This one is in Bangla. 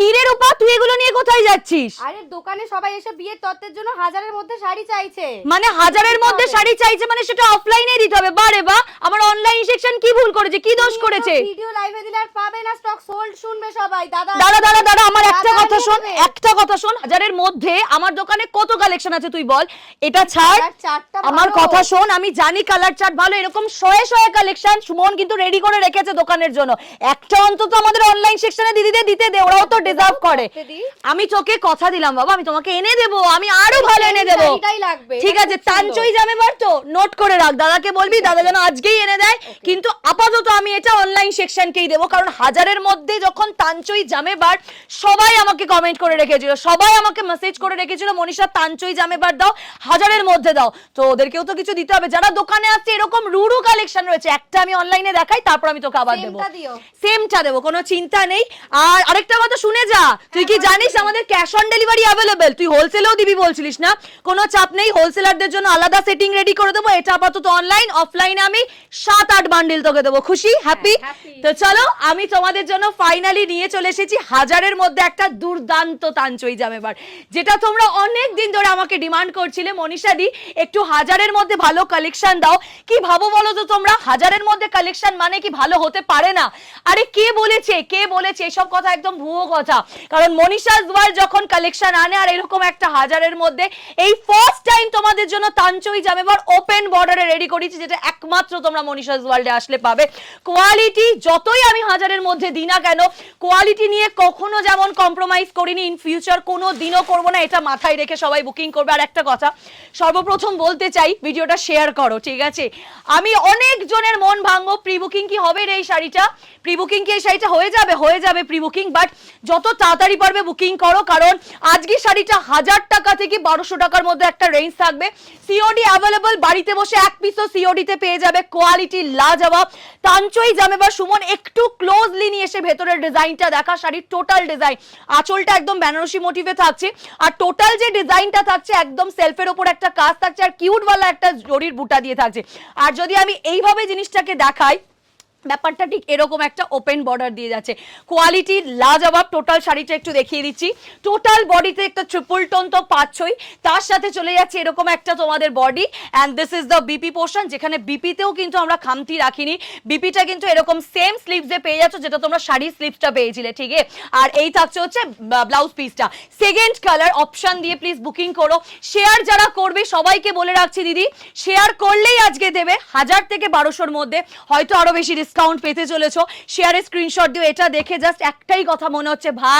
কি রে রূপা তুই এগুলো নিয়ে কোথায় যাচ্ছিস? আরে দোকানে সবাই এসে বিয়ের তত্ত্বের জন্য হাজারের মধ্যে শাড়ি চাইছে। মানে হাজারের মধ্যে শাড়ি চাইছে মানে সেটা অফলাইনে দিতে হবে। বারে বা আমার অনলাইন সেকশন কি ভুল করেছে? কি দোষ করেছে? ভিডিও লাইভে দিলে আর পাবে না স্টক সোল্ড শুনবে সবাই। দাদা দাঁড়া দাঁড়া দাঁড়া আমার একটা কথা শোন একটা কথা শোন হাজারের মধ্যে আমার দোকানে কত কালেকশন আছে তুই বল? এটা ছাড়। আমার কথা শোন আমি জানি কালার চার্ট ভালো এরকম শয়ে শয়ে কালেকশন সুমন কিন্তু রেডি করে রেখেছে দোকানের জন্য। একটা অন্তত আমাদের অনলাইন সেকশনে দিদিদের দিতে দে ওরাও তো ডিজার্ভ করে। আমি তোকে কথা দিলাম বাবা আমি তোমাকে এনে দেবো আমি আরও ভালো এনে দেবো। ঠিক আছে খুব তানচই যাবে বার তো। নোট করে রাখ দাদাকে বলবি দাদা যেন আজকেই এনে দেয়। কিন্তু আপাতত আমি এটা অনলাইন সেকশনকেই দেবো কারণ হাজারের মধ্যে যখন তানচই জামে বার সবাই আমাকে কমেন্ট করে রেখেছিল সবাই আমাকে মেসেজ করে রেখেছিল মনীষা তানচই জামে বার দাও হাজারের মধ্যে দাও। তো ওদেরকেও তো কিছু দিতে হবে। যারা দোকানে আসছে এরকম রুরু কালেকশন রয়েছে একটা আমি অনলাইনে দেখাই তারপর আমি তোকে আবার দেবো। সেমটা দেবো কোনো চিন্তা নেই। আর আরেকটা কথা শুনে যা। তুই কি জানিস আমাদের ক্যাশ অন ডেলিভারি অ্যাভেলেবেল তুই হোলসেলেও দিবি বলছিলিস না? কোনো চাপ নেই হোলসেলারদের জন্য আলাদা সেটিং রেডি করে দেবো। এটা আপাতত অনলাইন অফলাইনে আমি সাত আট বান্ডিল তোকে দেবো। খুশি? হ্যাপি তো চলো আমি তোমাদের জন্য ফাইনালি নিয়ে চলে এসেছি। হাজারের মধ্যে একটা দুর্দান্ত তাঞ্চই জামেবার যেটা তোমরা অনেক দিন ধরে আমাকে ডিমান্ড করছিলে। মনীষা দি একটু হাজারের মধ্যে ভালো কালেকশন দাও। কি ভাবো বলো তো তোমরা? হাজারের মধ্যে কালেকশন মানে কি ভালো হতে পারে না? আরে কে বলেছে? কে বলেছে? এসব কথা একদম ভুয়ো কথা কারণ মনীষা ওয়ার্ল্ড যখন কালেকশন আনে, আর এরকম একটা হাজারের মধ্যে, এই ফার্স্ট টাইম তোমাদের জন্য তাঞ্চই জামেবার ওপেন বর্ডারে রেডি করেছি, যেটা একমাত্র তোমরা মনীষা ওয়ার্ল্ডে আসলে পাবে। কোয়ালিটি যতই আমি হাজারের মধ্যে দিই না কেন কোয়ালিটি নিয়ে কখনো যেমন কম্প্রোমাইজ করিনি ইন ফিউচার কোনো দিনও করব না, এটা মাথায় রেখে সবাই বুকিং করবে। আর একটা কথা, সর্বপ্রথম বলতে চাই, ভিডিওটা শেয়ার করো, ঠিক আছে? আমি অনেক জনের মন ভাঙবো প্রি বুকিং কি হবে রে এই শাড়িটা? প্রি বুকিং কি এই শাড়িটা হয়ে যাবে? হয়ে যাবে প্রি বুকিং বাট যত তাড়াতাড়ি পারবে বুকিং করো, কারণ আজকে শাড়িটা হাজার টাকা থেকে বারোশো টাকার মধ্যে একটা রেঞ্জ থাকবে। সিওডি অ্যাভেলেবল বাড়িতে বসে এক পিসও সিওডিতে পেয়ে যাবে কোয়ালিটি লাজবাব। তাঞ্চই জামে বা সুমন একটু ক্লোজলি নিয়ে এসে ভেতরের ডিজাইনটা দেখা, শাড়ির টোটাল ডিজাইন আঁচলটা একদম বেনারসি মোটিভে থাকছে। আর টোটাল যে ডিজাইনটা থাকছে, একদম সেলফের ওপর একটা কাজ থাকছে, আর কিউট ওয়ালা একটা জরির বুটা দিয়ে থাকছে। আর যদি আমি এইভাবে জিনিসটাকে দেখাই ব্যাপারটা ঠিক এরকম একটা ওপেন বর্ডার দিয়ে যাচ্ছে। কোয়ালিটি লাজবাব টোটাল শাড়িটা একটু দেখিয়ে দিচ্ছি। টোটাল বডিতে একটা ট্রিপল টোন তো পাচ্ছই। তার সাথে চলে যাচ্ছে এরকম একটা তোমাদের body and this is the BP portion যেখানে বিপিতেও কিন্তু আমরা খামতি রাখিনি। বিপিটা কিন্তু এরকম সেম স্লিভসে পেয়ে যাচ্ছ, যেটা তোমরা শাড়ির স্লিভসটা পেয়েছিলে, ঠিক আর এই থাকছে হচ্ছে ব্লাউজ পিসটা সেকেন্ড কালার অপশন দিয়ে প্লিজ বুকিং করো। শেয়ার যারা করবে, সবাইকে বলে রাখছি দিদি শেয়ার করলেই আজকে দেবে হাজার থেকে বারোশোর মধ্যে, হয়তো আরও বেশি ডিসকাউন্ট পেতে চলেছো। শেয়ারে স্ক্রিনশট দিও এটা দেখে জাস্ট একটাই কথা মনে হচ্ছে ভাই।